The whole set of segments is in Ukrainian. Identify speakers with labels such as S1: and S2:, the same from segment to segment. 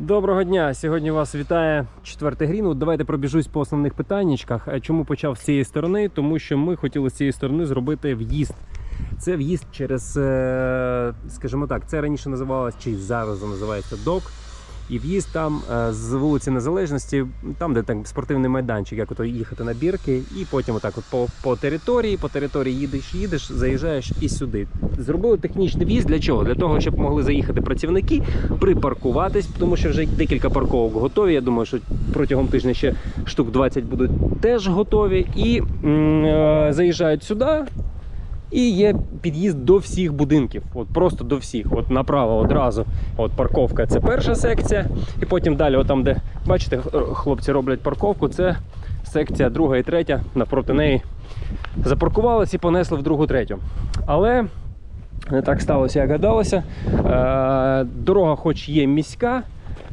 S1: Доброго дня! Сьогодні вас вітає четвертий грін. Давайте пробіжусь по основних питаннячках. Е, Чому почав з цієї сторони? Тому що ми хотіли з цієї сторони зробити в'їзд. Це в'їзд через, е, скажімо так, це раніше називалось, чи зараз називається док. І в'їзд там е, з вулиці Незалежності, там, де так спортивний майданчик, як ото їхати на бірки, і потім отак от по, по території, по території їдеш, їдеш, заїжджаєш і сюди. Зробили технічний в'їзд для чого? Для того, щоб могли заїхати працівники, припаркуватись, тому що вже декілька парковок готові. Я думаю, що протягом тижня ще штук 20 будуть теж готові. І м, е, заїжджають сюди. І є під'їзд до всіх будинків, от просто до всіх. От направо одразу. От парковка це перша секція. І потім далі, от там, де бачите, хлопці роблять парковку, це секція друга і третя. Навпроти неї запаркувалися і понесли в другу третю. Але не так сталося, як гадалося. Е, Дорога, хоч є міська.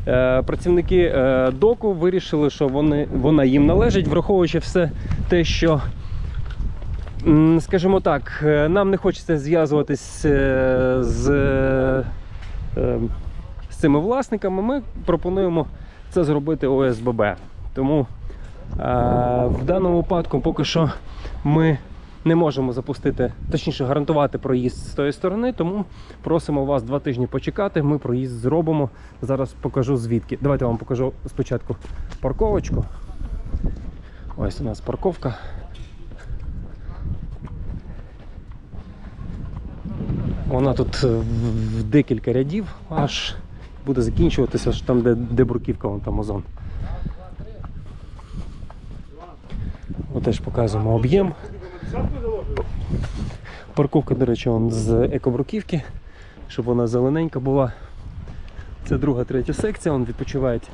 S1: е, Працівники е, доку вирішили, що вони, вона їм належить, враховуючи все те, що Скажімо так, е, нам не хочеться зв'язуватись е, з, е, з цими власниками. Ми пропонуємо це зробити ОСББ. Тому в даному випадку поки що ми не можемо запустити, точніше гарантувати проїзд з тої сторони, тому просимо вас два тижні почекати. Ми проїзд зробимо. Зараз покажу звідки. Давайте я вам покажу спочатку парковочку. Ось у нас парковка. Вона тут е, в декілька рядів аж буде закінчуватися аж там, де, де бруківка, вон там. От теж показуємо об'єм. Парковка, до речі, вон з екобруківки, щоб вона зелененька була. Це друга, третя секція, вон відпочивають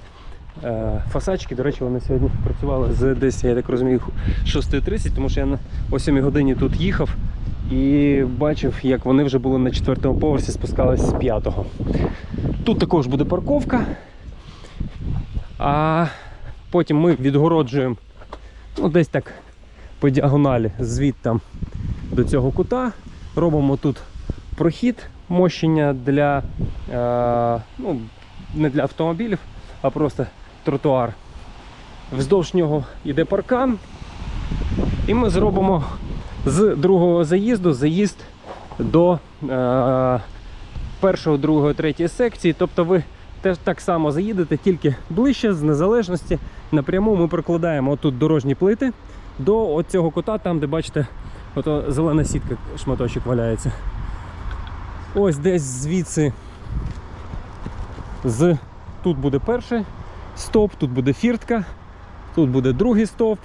S1: е, фасачки. До речі, вони сьогодні працювали з десь, я так розумію, 6.30, тому що я на о 7 годині тут їхав і бачив, як вони вже були на четвертому поверсі, спускались з п'ятого. Тут також буде парковка. А потім ми відгороджуємо ну, десь так по діагоналі звідти до цього кута. Робимо тут прохід мощення для е, ну, не для автомобілів, а просто тротуар. Вздовж нього йде паркан. І ми зробимо з другого заїзду заїзд до е, першого, другого, третьої секції. Тобто ви теж так само заїдете, тільки ближче з незалежності. Напряму ми прокладаємо отут дорожні плити до цього кута, там, де бачите, ото зелена сітка шматочок валяється. Ось десь звідси з тут буде перший стовп, тут буде фіртка, тут буде другий стовп,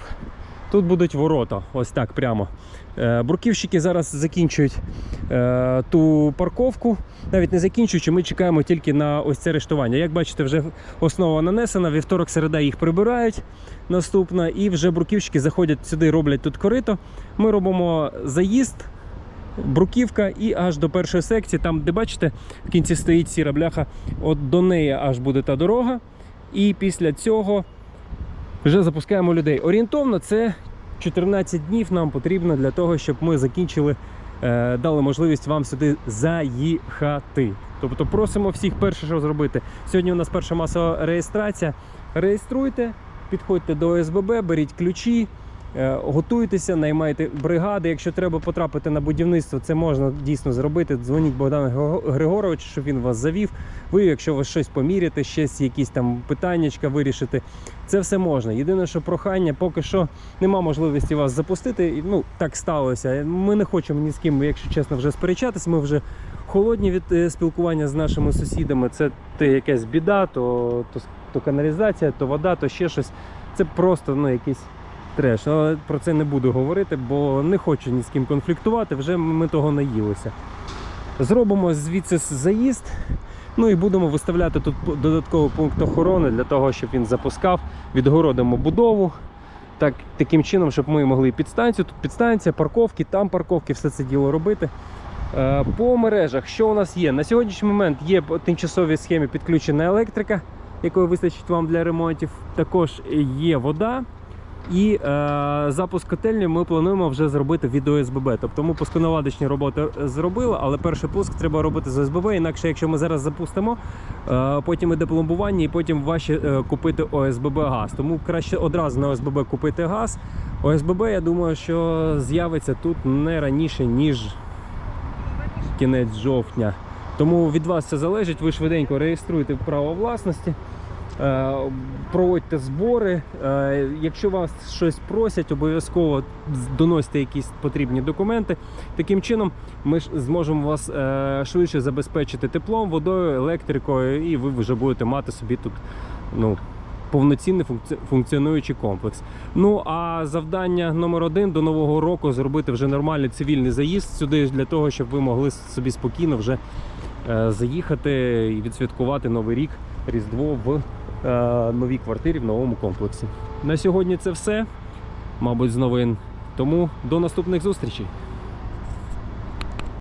S1: тут будуть ворота. Ось так прямо. Е, Бруківщики зараз закінчують е, ту парковку. Навіть не закінчуючи, ми чекаємо тільки на ось це рештування. Як бачите, вже основа нанесена, вівторок середа їх прибирають наступна, і вже бруківщики заходять сюди, роблять тут корито. Ми робимо заїзд. Бруківка і аж до першої секції, там, де бачите, в кінці стоїть сіра бляха, от до неї аж буде та дорога. І після цього вже запускаємо людей. Орієнтовно це 14 днів нам потрібно для того, щоб ми закінчили, е, дали можливість вам сюди заїхати. Тобто просимо всіх перше, що зробити. Сьогодні у нас перша масова реєстрація. Реєструйте, підходьте до ОСББ, беріть ключі. Е, Готуйтеся, наймайте бригади. Якщо треба потрапити на будівництво, це можна дійсно зробити. Дзвоніть Богдану Григо- Григоровичу, щоб він вас завів. Ви, якщо ви щось поміряти, щось якісь там питаннячка вирішити, це все можна. Єдине, що прохання, поки що нема можливості вас запустити. Ну так сталося. Ми не хочемо ні з ким, якщо чесно, вже сперечатись. Ми вже холодні від е, спілкування з нашими сусідами. Це то якась біда, то, то, то каналізація, то вода, то ще щось. Це просто ну, якийсь треш. Але про це не буду говорити, бо не хочу ні з ким конфліктувати, вже ми того наїлися. Зробимо звідси заїзд. Ну і будемо виставляти тут додатковий пункт охорони для того, щоб він запускав, відгородимо будову. Так, таким чином, щоб ми могли підстанцію, тут підстанція, парковки, там парковки, все це діло робити. Е, По мережах, що у нас є? На сьогоднішній момент є по тимчасовій схемі підключена електрика, якої вистачить вам для ремонтів. Також є вода. І е, запуск котельні ми плануємо вже зробити від ОСББ. Тобто ми пусконаладочні роботи зробили, але перший пуск треба робити з ОСББ. Інакше, якщо ми зараз запустимо, е, потім іде пломбування і потім важче е, купити ОСББ газ. Тому краще одразу на ОСББ купити газ. ОСББ, я думаю, що з'явиться тут не раніше, ніж кінець жовтня. Тому від вас це залежить. Ви швиденько реєструєте право власності, е, проводьте збори. Е, Якщо вас щось просять, обов'язково доносьте якісь потрібні документи. Таким чином ми зможемо вас е, швидше забезпечити теплом, водою, електрикою, і ви вже будете мати собі тут ну, повноцінний функціонуючий комплекс. Ну а завдання номер один до нового року зробити вже нормальний цивільний заїзд сюди для того, щоб ви могли собі спокійно вже е, заїхати і відсвяткувати новий рік, Різдво в е, новій квартирі в новому комплексі. На сьогодні це все, мабуть, з новин. Тому до наступних зустрічей.